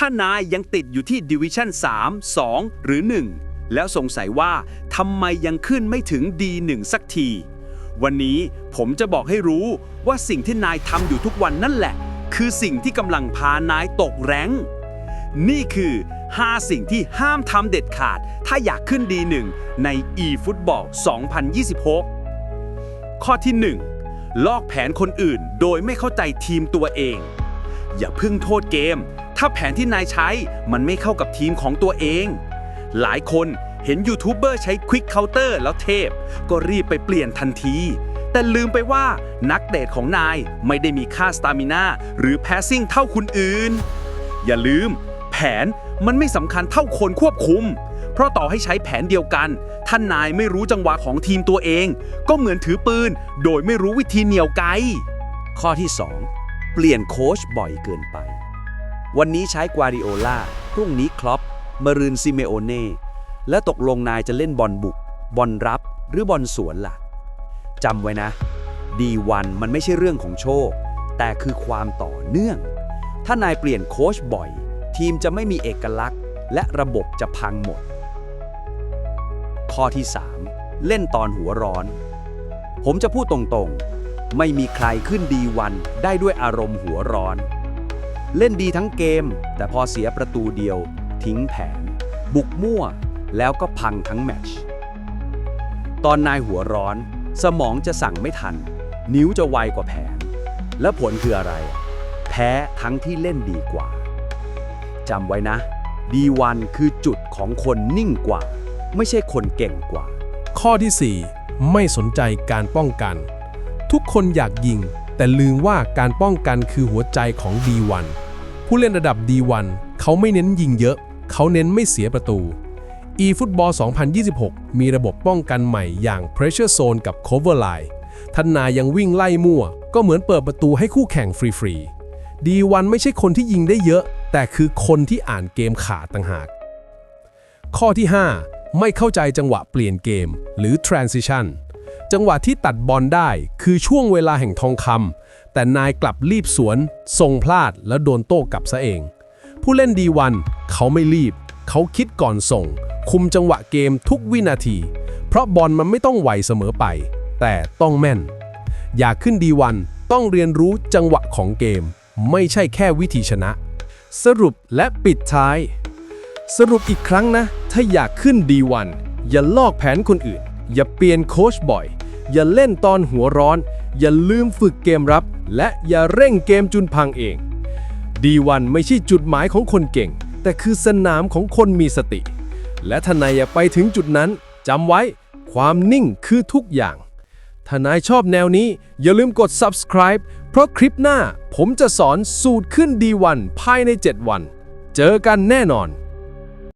ถ้านายยังติดอยู่ที่ดิวิชั่น3 2 หรือ 1 แล้วสงสัยว่าทำไมยังขึ้นไม่ถึง D1 สักที วันนี้ผมจะบอกให้รู้ว่าสิ่งที่นายทำอยู่ทุกวันนั่นแหละ คือสิ่งที่กำลังพานายตกแรงนี่คือ 5 สิ่งที่ห้ามทำเด็ดขาด ถ้าอยากขึ้น D1 ใน eFootball 2026 ข้อที่ 1 ลอกแผนคนอื่นโดยไม่เข้าใจทีมตัวเอง อย่าเพึ่งโทษเกม ถ้าแผนที่นายใช้มันไม่เข้ากับทีมของตัวเอง หลายคนเห็นยูทูบเบอร์ใช้ควิกเคาน์เตอร์แล้วเทพ ก็รีบไปเปลี่ยนทันที แต่ลืมไปว่านักเตะของนายไม่ได้มีค่าสตามินาหรือแพสซิ่งเท่าคนอื่น อย่าลืม แผนมันไม่สำคัญเท่าคนควบคุม เพราะต่อให้ใช้แผนเดียวกันท่านนายไม่รู้จังหวะของทีมตัวเอง ก็เหมือนถือปืน โดยไม่รู้วิธีเหนี่ยวไกข้อที่ 2 เปลี่ยนโค้ชบ่อยเกินไป วันนี้ใช้กวาดิโอลาพรุ่งนี้คลอปมารืนซิเมโอเน่และตกลงนายจะเล่นบอลบุก บอลรับหรือบอลสวนล่ะจำไว้นะ ดีวันมันไม่ใช่เรื่องของโชค แต่คือความต่อเนื่อง ถ้านายเปลี่ยนโค้ชบ่อย ทีมจะไม่มีเอกลักษณ์ และระบบจะพังหมด ข้อที่ 3 เล่นตอนหัวร้อน ผมจะพูดตรงๆ ไม่มีใครขึ้นดีวันได้ด้วยอารมณ์หัวร้อน เล่นดีทั้งเกม แต่พอเสียประตูเดียว ทิ้งแผน บุกมั่ว แล้วก็พังทั้งแมตช์ตอนนายหัวร้อน สมองจะสั่งไม่ทัน นิ้วจะไวกว่าแผน และผลคืออะไร แพ้ทั้งที่เล่นดีกว่าจำไว้นะดีวันคือจุดของคนนิ่งกว่า ไม่ใช่คนเก่งกว่า ข้อที่ 4 ไม่สนใจการป้องกัน ทุกคนอยากยิง แต่ลืมว่าการป้องกันคือหัวใจของ D1 ผู้เล่นระดับ D1 เขาไม่เน้นยิงเยอะ เขาเน้นไม่เสียประตู eFootball 2026 มีระบบป้องกันใหม่อย่าง Pressure Zone กับ Cover Line ท่านนายยังวิ่งไล่มั่ว ก็เหมือนเปิดประตูให้คู่แข่งฟรีๆ D1 ไม่ใช่คนที่ยิงได้เยอะ แต่คือคนที่อ่านเกมขาดต่างหาก ข้อที่ 5 ไม่เข้าใจจังหวะเปลี่ยนเกมหรือ transition จังหวะที่ตัดบอลได้คือช่วงเวลาแห่งทองคำแต่นายกลับรีบสวนส่งพลาดแล้วโดนโต้กลับซะเอง ผู้เล่นดีวันเขาไม่รีบ เขาคิดก่อนส่ง คุมจังหวะเกมทุกวินาที เพราะบอลมันไม่ต้องไวเสมอไป แต่ต้องแม่น อยากขึ้นดีวันต้องเรียนรู้จังหวะของเกม ไม่ใช่แค่วิธีชนะ สรุปและปิดท้าย สรุปอีกครั้งนะ ถ้าอยากขึ้นดีวันอย่าลอกแผนคนอื่น อย่าเปลี่ยนโค้ชบ่อย อย่าเล่นตอนหัวร้อน อย่าลืมฝึกเกมรับ และอย่าเร่งเกมจุนพังเอง ดีวันไม่ใช่จุดหมายของคนเก่ง แต่คือสนามของคนมีสติ และถ้านายอยากไปถึงจุดนั้นจำไว้ ความนิ่งคือทุกอย่าง ถ้านายชอบแนวนี้ อย่าลืมกด subscribe เพราะคลิปหน้าผมจะสอนสูตรขึ้นดีวันภายใน 7 วัน เจอกันแน่นอน